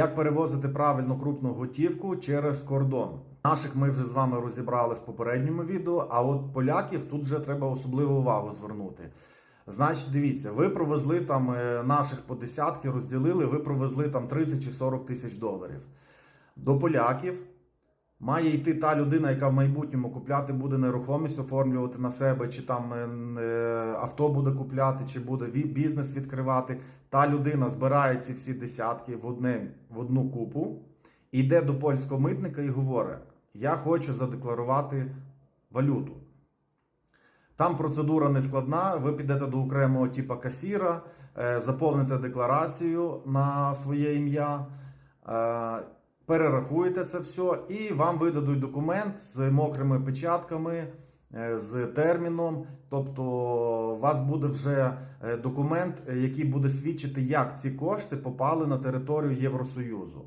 Як перевозити правильно крупну готівку через кордон? Наших ми вже з вами розібрали в попередньому відео, а от поляків тут вже треба особливу увагу звернути. Значить, дивіться, ви провезли там е, наших по десятки, розділили, ви провезли там 30 чи 40 тисяч доларів. До поляків має йти та людина, яка в майбутньому купляти буде нерухомість, оформлювати на себе, чи там е, е, авто буде купляти, чи буде бізнес відкривати. Та людина збирає ці всі десятки в, одне, в одну купу, йде до польського митника і говорить: Я хочу задекларувати валюту. Там процедура не складна. Ви підете до окремого типу касіра, е, заповните декларацію на своє ім'я, перерахуєте це все, і вам видадуть документ з мокрими печатками, е, з терміном. Тобто, у вас буде вже е, документ, е, який буде свідчити, як ці кошти попали на територію Євросоюзу.